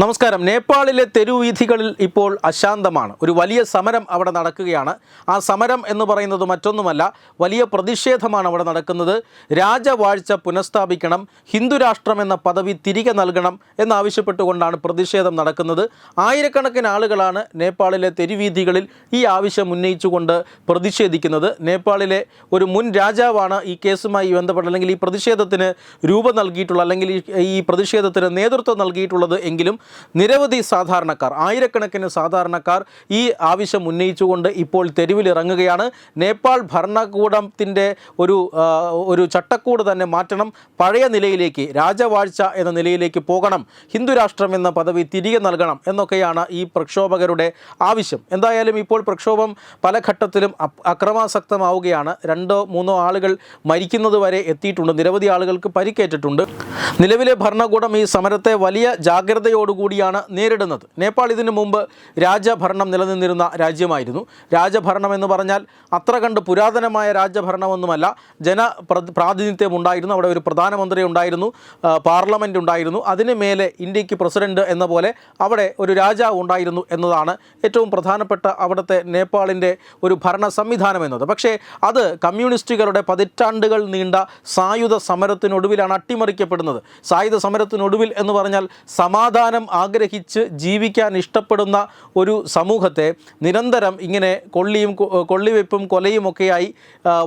നമസ്കാരം. നേപ്പാളിലെ തെരുവീഥികളിൽ ഇപ്പോൾ അശാന്തമാണ്. ഒരു വലിയ സമരം അവിടെ നടക്കുകയാണ്. ആ സമരം എന്ന് പറയുന്നത് മറ്റൊന്നുമല്ല വലിയ പ്രതിഷേധമാണ് അവിടെ നടക്കുന്നത്. രാജവാഴ്ച പുനഃസ്ഥാപിക്കണം ഹിന്ദുരാഷ്ട്രം എന്ന പദവി തിരികെ നൽകണം എന്നാവശ്യപ്പെട്ടുകൊണ്ടാണ് പ്രതിഷേധം നടക്കുന്നത്. ആയിരക്കണക്കിന് ആളുകളാണ് നേപ്പാളിലെ തെരുവീഥികളിൽ ഈ ആവശ്യം ഉന്നയിച്ചുകൊണ്ട് പ്രതിഷേധിക്കുന്നത്. നേപ്പാളിലെ ഒരു മുൻ രാജാവാണ് ഈ കേസുമായി ബന്ധപ്പെട്ട് അല്ലെങ്കിൽ ഈ പ്രതിഷേധത്തിന് രൂപം നൽകിയിട്ടുള്ള അല്ലെങ്കിൽ ഈ- പ്രതിഷേധത്തിന് നേതൃത്വം നൽകിയിട്ടുള്ളത് എങ്കിലും നിരവധി സാധാരണക്കാർ ആയിരക്കണക്കിന് സാധാരണക്കാർ ഈ ആവശ്യം ഉന്നയിച്ചുകൊണ്ട് ഇപ്പോൾ തെരുവിലിറങ്ങുകയാണ്. നേപ്പാൾ ഭരണകൂടത്തിന്റെ ഒരു ഒരു ചട്ടക്കൂട് തന്നെ മാറ്റണം. പഴയ നിലയിലേക്ക് രാജവാഴ്ച എന്ന നിലയിലേക്ക് പോകണം. ഹിന്ദുരാഷ്ട്രം എന്ന പദവി തിരികെ നൽകണം എന്നൊക്കെയാണ് ഈ പ്രക്ഷോഭകരുടെ ആവശ്യം. എന്തായാലും ഇപ്പോൾ പ്രക്ഷോഭം പല ഘട്ടത്തിലും അക്രമാസക്തമാവുകയാണ്. രണ്ടോ മൂന്നോ ആളുകൾ മരിക്കുന്നത് വരെ എത്തിയിട്ടുണ്ട്. നിരവധി ആളുകൾക്ക് പരിക്കേറ്റിട്ടുണ്ട്. നിലവിലെ ഭരണകൂടം ഈ സമരത്തെ വലിയ ജാഗ്രതയോടുകൂടിയാണ് നേരിടുന്നത്. നേപ്പാൾ ഇതിനു മുമ്പ് രാജഭരണം നിലനിന്നിരുന്ന രാജ്യമായിരുന്നു. രാജഭരണം എന്ന് പറഞ്ഞാൽ അത്ര കണ്ട് പുരാതനമായ രാജഭരണമൊന്നുമല്ല ജന പ്രാതിനിധ്യം ഉണ്ടായിരുന്നു അവിടെ ഒരു പ്രധാനമന്ത്രി ഉണ്ടായിരുന്നു. പാർലമെന്റ് ഉണ്ടായിരുന്നു. അതിന് മേലെ ഇന്ത്യയ്ക്ക് പ്രസിഡന്റ് എന്ന പോലെ അവിടെ ഒരു രാജാവ് ഉണ്ടായിരുന്നു എന്നതാണ് ഏറ്റവും പ്രധാനപ്പെട്ട അവിടുത്തെ നേപ്പാളിന്റെ ഒരു ഭരണ സംവിധാനം എന്നത്. പക്ഷേ അത് കമ്മ്യൂണിസ്റ്റുകളുടെ പതിറ്റാണ്ടുകൾ നീണ്ട സായുധ സമരത്തിനൊടുവിലാണ് അട്ടിമറിക്കപ്പെടുന്നത്. സായുധ സമരത്തിനൊടുവിൽ എന്ന് പറഞ്ഞാൽ സമാധാനം ആഗ്രഹിച്ച് ജീവിക്കാൻ ഇഷ്ടപ്പെടുന്ന ഒരു സമൂഹത്തെ നിരന്തരം ഇങ്ങനെ കൊള്ളിയും കൊള്ളിവെപ്പും കൊലയും ഒക്കെയായി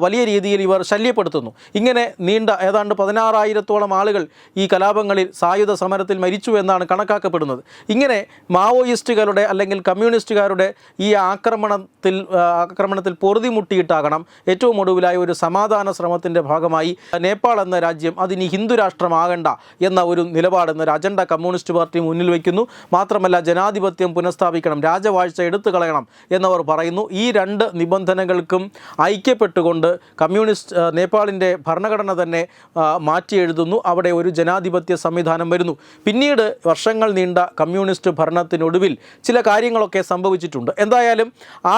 വലിയ രീതിയിൽ ഇവർ ശല്യപ്പെടുത്തുന്നു. ഇങ്ങനെ നീണ്ട ഏതാണ്ട് പതിനാറായിരത്തോളം ആളുകൾ ഈ കലാപങ്ങളിൽ സായുധ സമരത്തിൽ മരിച്ചു എന്നാണ് കണക്കാക്കപ്പെടുന്നത്. ഇങ്ങനെ മാവോയിസ്റ്റുകളുടെ അല്ലെങ്കിൽ കമ്മ്യൂണിസ്റ്റുകാരുടെ ഈ ആക്രമണത്തിൽ ആക്രമണത്തിൽ പൊറുതിമുട്ടിയിട്ടാകണം ഏറ്റവും ഒടുവിലായ ഒരു സമാധാന ശ്രമത്തിന്റെ ഭാഗമായി നേപ്പാൾ എന്ന രാജ്യം അതിനി ഹിന്ദു രാഷ്ട്രമാകണ്ട എന്ന ഒരു നിലപാട് എന്നൊരു അജണ്ട കമ്മ്യൂണിസ്റ്റ് പാർട്ടി മുന്നിൽ വയ്ക്കുന്നു മാത്രമല്ല ജനാധിപത്യം പുനഃസ്ഥാപിക്കണം രാജവാഴ്ച എടുത്തു കളയണം എന്നവർ പറയുന്നു. ഈ രണ്ട് നിബന്ധനകൾക്കും ഐക്യപ്പെട്ടുകൊണ്ട് കമ്മ്യൂണിസ്റ്റ് നേപ്പാളിന്റെ ഭരണഘടന തന്നെ മാറ്റി എഴുതുന്നു. അവിടെ ഒരു ജനാധിപത്യ സംവിധാനം വരുന്നു. പിന്നീട് വർഷങ്ങൾ നീണ്ട കമ്മ്യൂണിസ്റ്റ് ഭരണത്തിനൊടുവിൽ ചില കാര്യങ്ങളൊക്കെ സംഭവിച്ചിട്ടുണ്ട്. എന്തായാലും ആ,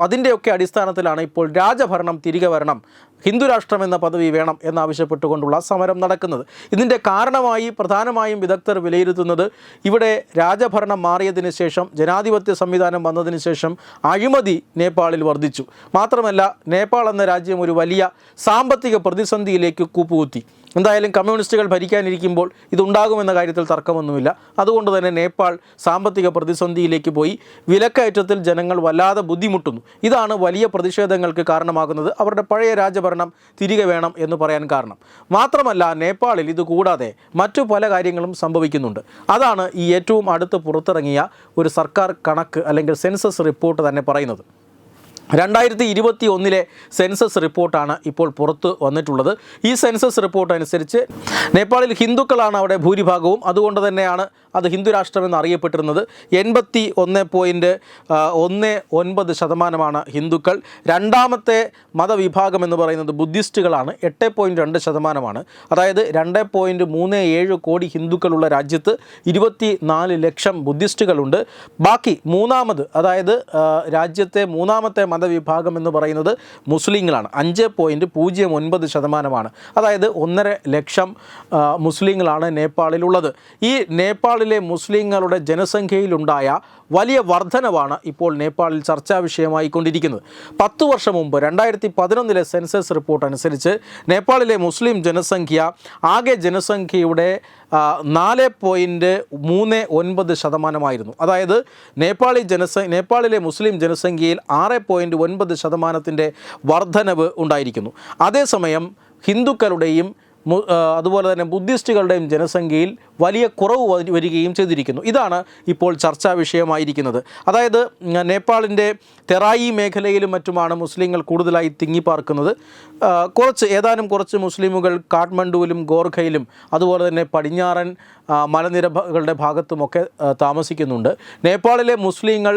അതിന്റെയൊക്കെ അടിസ്ഥാനത്തിലാണ് ഇപ്പോൾ രാജഭരണം തിരികെ വരണം ഹിന്ദു രാഷ്ട്രം എന്ന പദവി വേണം എന്നാവശ്യപ്പെട്ടുകൊണ്ടുള്ള സമരം നടക്കുന്നത്. ഇതിന്റെ കാരണമായി പ്രധാനമായും വിദഗ്ധർ വിലയിരുത്തുന്നത് ഇവിടെ രാജഭരണം മാറിയതിന് ശേഷം ജനാധിപത്യ സംവിധാനം വന്നതിന് ശേഷം അഴിമതി നേപ്പാളിൽ വർദ്ധിച്ചു. മാത്രമല്ല നേപ്പാൾ എന്ന രാജ്യം ഒരു വലിയ സാമ്പത്തിക പ്രതിസന്ധിയിലേക്ക് കൂപ്പുകുത്തി. എന്തായാലും കമ്മ്യൂണിസ്റ്റുകൾ ഭരിക്കാനിരിക്കുമ്പോൾ ഇതുണ്ടാകുമെന്ന കാര്യത്തിൽ തർക്കമൊന്നുമില്ല. അതുകൊണ്ട് തന്നെ നേപ്പാൾ സാമ്പത്തിക പ്രതിസന്ധിയിലേക്ക് പോയി. വിലക്കയറ്റത്തിൽ ജനങ്ങൾ വല്ലാതെ ബുദ്ധിമുട്ടുന്നു. ഇതാണ് വലിയ പ്രതിഷേധങ്ങൾക്ക് കാരണമാകുന്നത്. അവരുടെ പഴയ രാജഭരണം തിരികെ വേണം എന്ന് പറയാൻ കാരണം. മാത്രമല്ല നേപ്പാളിൽ ഇത് കൂടാതെ മറ്റു പല കാര്യങ്ങളും സംഭവിക്കുന്നുണ്ട്. അതാണ് ഈ ഏറ്റവും അടുത്ത് പുറത്തിറങ്ങിയ ഒരു സർക്കാർ കണക്ക് അല്ലെങ്കിൽ സെൻസസ് റിപ്പോർട്ട് തന്നെ പറയുന്നത്. രണ്ടായിരത്തി ഇരുപത്തി ഒന്നിലെ സെൻസസ് റിപ്പോർട്ടാണ് ഇപ്പോൾ പുറത്ത് വന്നിട്ടുള്ളത്. ഈ സെൻസസ് റിപ്പോർട്ട് അനുസരിച്ച് നേപ്പാളിൽ ഹിന്ദുക്കളാണ് അവിടെ ഭൂരിഭാഗവും. അതുകൊണ്ട് തന്നെയാണ് അത് ഹിന്ദു രാഷ്ട്രമെന്ന് അറിയപ്പെട്ടിരുന്നത്. എൺപത്തി ഒന്ന് പോയിന്റ് ഒന്ന് ഒൻപത് ശതമാനമാണ് ഹിന്ദുക്കൾ. രണ്ടാമത്തെ മതവിഭാഗം എന്ന് പറയുന്നത് ബുദ്ധിസ്റ്റുകളാണ്. എട്ട് പോയിന്റ് രണ്ട് ശതമാനമാണ്. അതായത് രണ്ട് പോയിന്റ് മൂന്ന് ഏഴ് കോടി ഹിന്ദുക്കളുള്ള രാജ്യത്ത് ഇരുപത്തി നാല് ലക്ഷം ബുദ്ധിസ്റ്റുകളുണ്ട്. ബാക്കി മൂന്നാമത് അതായത് രാജ്യത്തെ മൂന്നാമത്തെ മതവിഭാഗം എന്ന് പറയുന്നത് മുസ്ലിങ്ങളാണ്. അഞ്ച് പോയിന്റ് പൂജ്യം ഒൻപത് ശതമാനമാണ്. അതായത് ഒന്നര ലക്ഷം മുസ്ലിങ്ങളാണ് നേപ്പാളിലുള്ളത്. ഈ നേപ്പാളിലെ മുസ്ലിങ്ങളുടെ ജനസംഖ്യയിലുണ്ടായ വലിയ വർധനവാണ് ഇപ്പോൾ നേപ്പാളിൽ ചർച്ചാ വിഷയമായി കൊണ്ടിരിക്കുന്നത്. പത്ത് വർഷം മുമ്പ് രണ്ടായിരത്തി പതിനൊന്നിലെ സെൻസസ് റിപ്പോർട്ട് അനുസരിച്ച് നേപ്പാളിലെ മുസ്ലിം ജനസംഖ്യ ആകെ ജനസംഖ്യയുടെ നാല് പോയിന്റ് മൂന്ന് ഒൻപത് ശതമാനമായിരുന്നു. അതായത് നേപ്പാളി ജനസ നേപ്പാളിലെ മുസ്ലിം ജനസംഖ്യയിൽ ആറ് പോയിന്റ് ഒൻപത് ശതമാനത്തിന്റെ വർധനവ് ഉണ്ടായിരിക്കുന്നു. അതേസമയം ഹിന്ദുക്കളുടെയും അതുപോലെ തന്നെ ബുദ്ധിസ്റ്റുകളുടെയും ജനസംഖ്യയിൽ വലിയ കുറവ് വരികയും ചെയ്തിരിക്കുന്നു. ഇതാണ് ഇപ്പോൾ ചർച്ചാ വിഷയമായിരിക്കുന്നത്. അതായത് നേപ്പാളിന്റെ തെറായി മേഖലയിലും മറ്റുമാണ് മുസ്ലിങ്ങൾ കൂടുതലായി തിങ്ങിപ്പാർക്കുന്നത്. കുറച്ച് ഏതാനും കുറച്ച് മുസ്ലിമുകൾ കാഠ്മണ്ഡുവിലും ഗോർഖയിലും അതുപോലെ തന്നെ പടിഞ്ഞാറൻ മലനിരകളുടെ ഭാഗത്തുമൊക്കെ താമസിക്കുന്നുണ്ട്. നേപ്പാളിലെ മുസ്ലിങ്ങൾ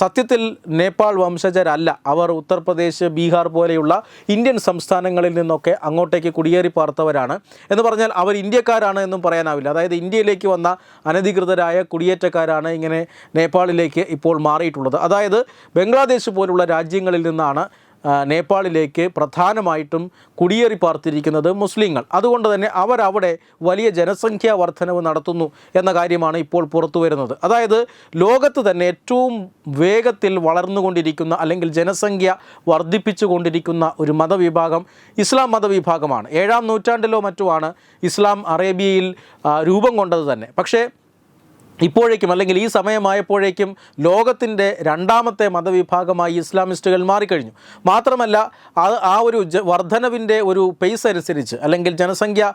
സത്യത്തിൽ നേപ്പാൾ വംശജരല്ല. അവർ ഉത്തർപ്രദേശ് ബീഹാർ പോലെയുള്ള ഇന്ത്യൻ സംസ്ഥാനങ്ങളിൽ നിന്നൊക്കെ അങ്ങോട്ടേക്ക് കുടിയേറി പാർത്തവരാണ് എന്ന് പറഞ്ഞാൽ അവർ ഇന്ത്യക്കാരാണ് എന്നും പറയാനാവില്ല. അതായത് ഇന്ത്യയിലേക്ക് വന്ന അനധികൃതരായ കുടിയേറ്റക്കാരാണ് ഇങ്ങനെ നേപ്പാളിലേക്ക് ഇപ്പോൾ മാറിയിട്ടുള്ളത്. അതായത് ബംഗ്ലാദേശ് പോലുള്ള രാജ്യങ്ങളിൽ നിന്നാണ് നേപ്പാളിലേക്ക് പ്രധാനമായിട്ടും കുടിയേറി പാർത്തിരിക്കുന്നത് മുസ്ലിങ്ങൾ. അതുകൊണ്ട് തന്നെ അവരവിടെ വലിയ ജനസംഖ്യാ വർധനവ് നടത്തുന്നു എന്ന കാര്യമാണ് ഇപ്പോൾ പുറത്തു വരുന്നത്. അതായത് ലോകത്ത് തന്നെ ഏറ്റവും വേഗത്തിൽ വളർന്നുകൊണ്ടിരിക്കുന്ന അല്ലെങ്കിൽ ജനസംഖ്യ വർദ്ധിപ്പിച്ചുകൊണ്ടിരിക്കുന്ന ഒരു മതവിഭാഗം ഇസ്ലാം മതവിഭാഗമാണ്. ഏഴാം നൂറ്റാണ്ടിലോ മറ്റുമാണ് ഇസ്ലാം അറേബ്യയിൽ രൂപം കൊണ്ടത് തന്നെ. പക്ഷേ ഇപ്പോഴേക്കും അല്ലെങ്കിൽ ഈ സമയമായപ്പോഴേക്കും ലോകത്തിന്റെ രണ്ടാമത്തെ മതവിഭാഗമായി ഇസ്ലാമിസ്റ്റുകൾ മാറിക്കഴിഞ്ഞു. മാത്രമല്ല ആ ഒരു വർധനവിന്റെ ഒരു പേസ് അനുസരിച്ച് അല്ലെങ്കിൽ ജനസംഖ്യ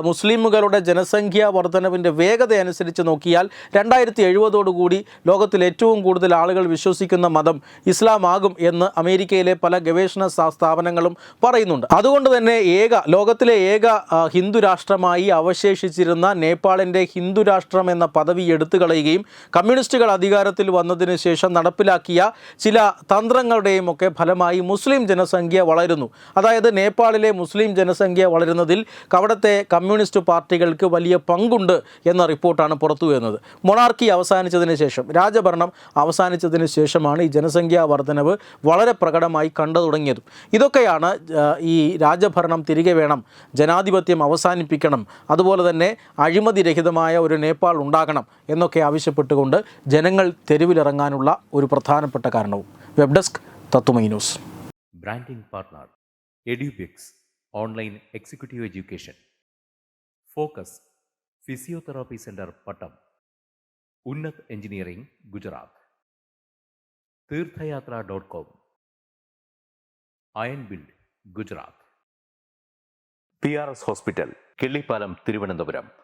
മുസ്ലിമുകളുടെ ജനസംഖ്യ വർധനവിന്റെ വേഗത അനുസരിച്ച് നോക്കിയാൽ രണ്ടായിരത്തി എഴുപതോടുകൂടി ലോകത്തിൽ ഏറ്റവും കൂടുതൽ ആളുകൾ വിശ്വസിക്കുന്ന മതം ഇസ്ലാമാകും എന്ന് അമേരിക്കയിലെ പല ഗവേഷണ സ്ഥാപനങ്ങളും പറയുന്നുണ്ട്. അതുകൊണ്ട് തന്നെ ഏക ലോകത്തിലെ ഏക ഹിന്ദു രാഷ്ട്രമായി അവശേഷിച്ചിരുന്ന നേപ്പാളിന്റെ ഹിന്ദു രാഷ്ട്രം എന്ന പദവി എടുത്തു കളയുകയും കമ്മ്യൂണിസ്റ്റുകൾ അധികാരത്തിൽ വന്നതിന് ശേഷം നടപ്പിലാക്കിയ ചില തന്ത്രങ്ങളുടെയും ഒക്കെ ഫലമായി മുസ്ലിം ജനസംഖ്യ വളരുന്നു. അതായത് നേപ്പാളിലെ മുസ്ലിം ജനസംഖ്യ വളരുന്നതിൽ അവിടുത്തെ കമ്മ്യൂണിസ്റ്റ് പാർട്ടികൾക്ക് വലിയ പങ്കുണ്ട് എന്ന റിപ്പോർട്ടാണ് പുറത്തു വരുന്നത്. മൊണാർക്കി അവസാനിച്ചതിന് ശേഷം രാജഭരണം അവസാനിച്ചതിന് ശേഷമാണ് ഈ ജനസംഖ്യാ വർധനവ് വളരെ പ്രകടമായി കണ്ടു തുടങ്ങിയത്. ഇതൊക്കെയാണ് ഈ രാജഭരണം തിരികെ വേണം ജനാധിപത്യം അവസാനിപ്പിക്കണം അതുപോലെ തന്നെ അഴിമതിരഹിതമായ ഒരു നേപ്പാൾ ഉണ്ടാകണം എന്നൊക്കെ ആവശ്യപ്പെട്ടുകൊണ്ട് ജനങ്ങൾ തെരുവിലിറങ്ങാനുള്ള ഒരു പ്രധാനപ്പെട്ട കാരണവും. Web desk Tatwamayi news. Branding partner Edubix online executive education. Focus physiotherapy centre Pattom. Unnath engineering Gujarat. Theerthayathra dot com. Iron build Gujarat. P R S hospital Killipalam Thiruvananthapuram.